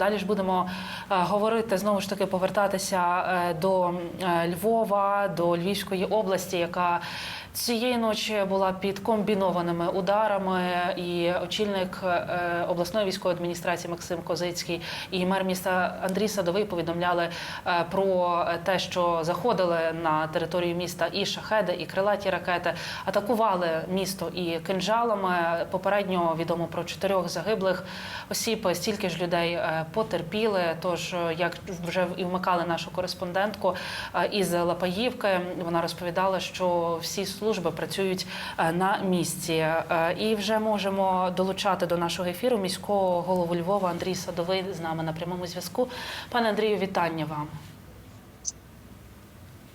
Далі ж будемо е, говорити знову ж таки повертатися е, до е, Львова, до Львівської області, яка цієї ночі була під комбінованими ударами. І очільник е, обласної військової адміністрації Максим Козицький і мер міста Андрій Садовий повідомляли е, про те, що заходили на територію міста і шахеди, і крилаті ракети, атакували місто і кинжалами. Попередньо відомо про чотирьох загиблих осіб, стільки ж людей е, потерпіли. Тож, як вже і вмикали нашу кореспондентку із Лапаївки, вона розповідала, що всі служби працюють е, на місці. Е, І вже можемо долучати до нашого ефіру міського голову Львова Андрій Садовий з нами на прямому зв'язку. Пане Андрію, вітання вам.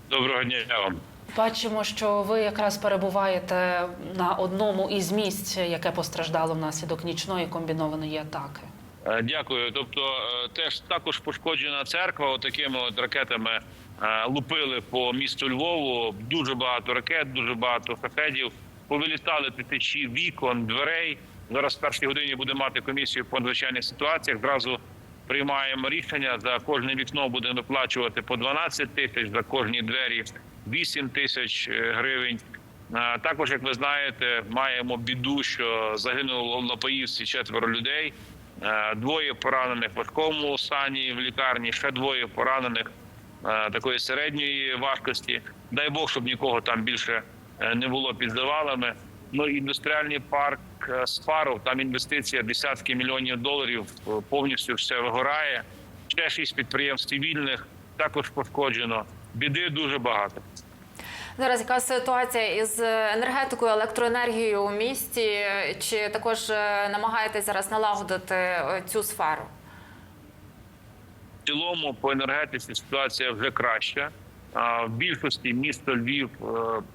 Доброго дня вам. Бачимо, що ви якраз перебуваєте на одному із місць, яке постраждало внаслідок нічної комбінованої атаки. Е, Дякую. Тобто, теж також пошкоджена церква. Отакими от ракетами лупили по місту Львову. Дуже багато ракет, дуже багато шахедів. Повилітали тисячі вікон, дверей. Зараз в першій годині буде мати комісію по надзвичайних ситуаціях. Зразу приймаємо рішення. За кожне вікно будемо виплачувати по 12 тисяч, за кожні двері 8 тисяч е, гривень. Е, Також, як ви знаєте, маємо біду, що загинуло в Лопаївці четверо людей. Е, Двоє поранених в важкому стані в лікарні, ще двоє поранених е, такої середньої важкості. Дай Бог, щоб нікого там більше е, не було під завалами. Ну індустріальний парк е, Спаров, там інвестиція десятки мільйонів доларів, е, повністю все вигорає. Ще шість підприємств цивільних також пошкоджено. Біди дуже багато. Зараз яка ситуація із енергетикою, електроенергією у місті? Чи також е, намагаєтесь зараз налагодити е, цю сферу? Цілому по енергетиці ситуація вже краща. В більшості місто Львів е,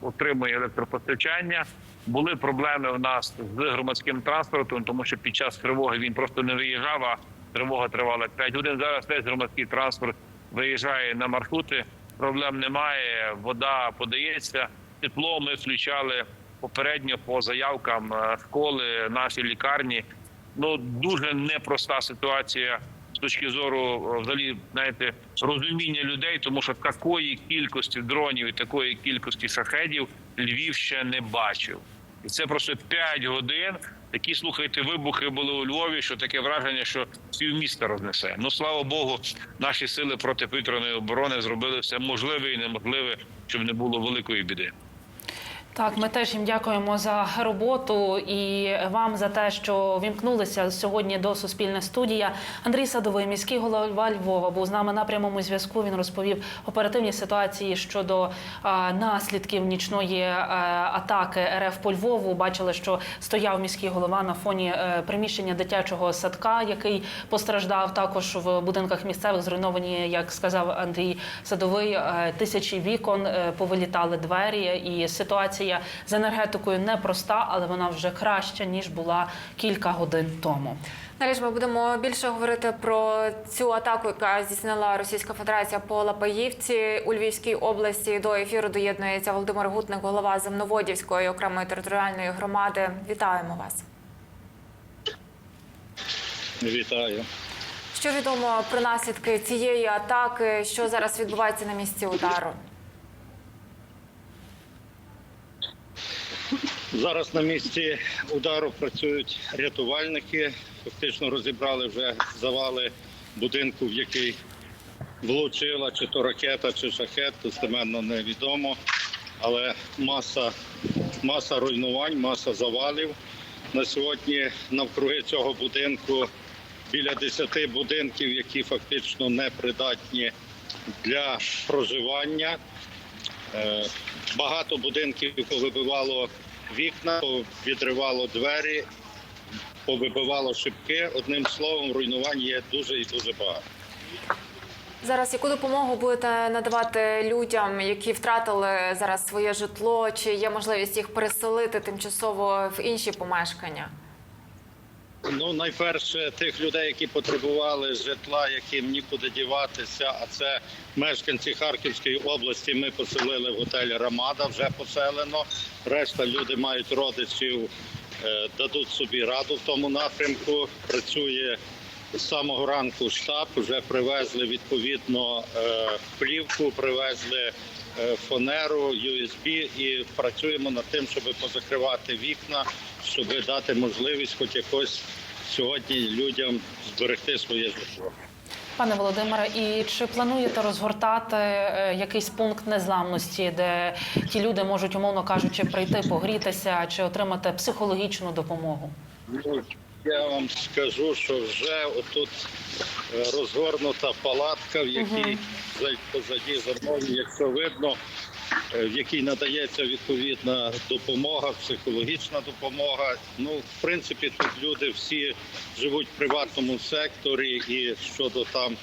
отримує електропостачання. Були проблеми у нас з громадським транспортом, тому що під час тривоги він просто не виїжджав. а Тривога тривала 5 годин. Зараз весь громадський транспорт виїжджає на маршрути. Проблем немає. Вода подається. Тепло ми включали попередньо по заявкам е, школи, наші лікарні. Ну дуже непроста ситуація з точки зору е, взагалі знаєте розуміння людей, тому що такої кількості дронів і такої кількості шахедів Львів ще не бачив, і це просто 5 годин. Такі слухайте, вибухи були у Львові, що таке враження, що півміста рознесе. Ну слава Богу, наші сили протиповітряної оборони зробили все можливе і неможливе, щоб не було великої біди. Так, ми теж їм дякуємо за роботу і вам за те, що вімкнулися сьогодні до Суспільне студія. Андрій Садовий, міський голова Львова, був з нами на прямому зв'язку. Він розповів оперативні ситуації щодо а, наслідків нічної а, атаки РФ по Львову. Бачили, що стояв міський голова на фоні е, приміщення дитячого садка, який постраждав. Також в будинках місцевих зруйновані, як сказав Андрій Садовий, е, тисячі вікон е, повилітали двері, і ситуація з енергетикою непроста, але вона вже краща ніж була кілька годин тому. Далі ж ми будемо більше говорити про цю атаку, яка здійснила Російська Федерація по Лапаївці у Львівській області. До ефіру доєднується Володимир Гутник, голова Земноводівської окремої територіальної громади. Вітаємо вас. Вітаю. Що відомо про наслідки цієї атаки? Що зараз відбувається на місці удару? Зараз на місці удару працюють рятувальники. Фактично розібрали вже завали будинку, в який влучила чи то ракета, чи шахет, достеменно невідомо. Але маса, маса руйнувань, маса завалів. На сьогодні навкруги цього будинку біля 10 будинків, які фактично непридатні для проживання. Е, Багато будинків повибивало вікна, відривало двері, повибивало шибки. Одним словом, руйнувань є дуже і дуже багато. Зараз яку допомогу будете надавати людям, які втратили зараз своє житло? Чи є можливість їх переселити тимчасово в інші помешкання? Ну, найперше, тих людей, які потребували житла, яким нікуди діватися, а це мешканці Харківської області. Ми поселили в готелі Рамада, вже поселено. Решта люди мають родичів, е, дадуть собі раду в тому напрямку. Працює з самого ранку штаб вже привезли відповідно е, плівку, привезли фанеру, USB і працюємо над тим, щоб позакривати вікна, щоб дати можливість хоч якось сьогодні людям зберегти своє житло. Пане Володимире, і чи плануєте розгортати е, якийсь пункт незламності, де ті люди можуть, умовно кажучи, прийти погрітися чи отримати психологічну допомогу? Я вам скажу, що вже отут е, розгорнута палатка, в якій за- позаді за мною, якщо видно, е, в якій надається відповідна допомога, психологічна допомога. Ну, в принципі, тут люди всі живуть в приватному секторі, і щодо там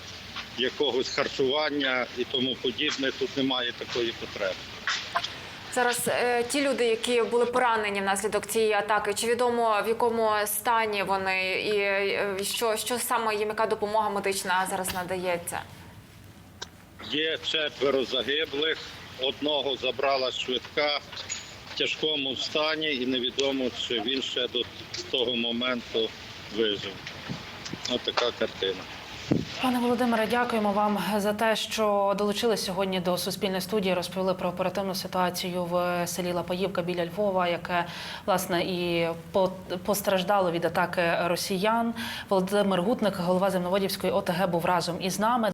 якогось харчування і тому подібне, тут немає такої потреби. Зараз е, ті люди, які були поранені внаслідок цієї атаки, чи відомо в якому стані вони, і е, що, що саме їм яка допомога медична зараз надається? Є четверо загиблих. Одного забрала швидка в тяжкому стані, і невідомо, чи він ще до того моменту вижив. Ось така картина. Пане Володимире, дякуємо вам за те, що долучились сьогодні до суспільної студії. Розповіли про оперативну ситуацію в селі Лапаївка біля Львова, яке власне і по- постраждало від атаки росіян. Володимир Гутник, голова Земноводівської ОТГ, був разом із нами.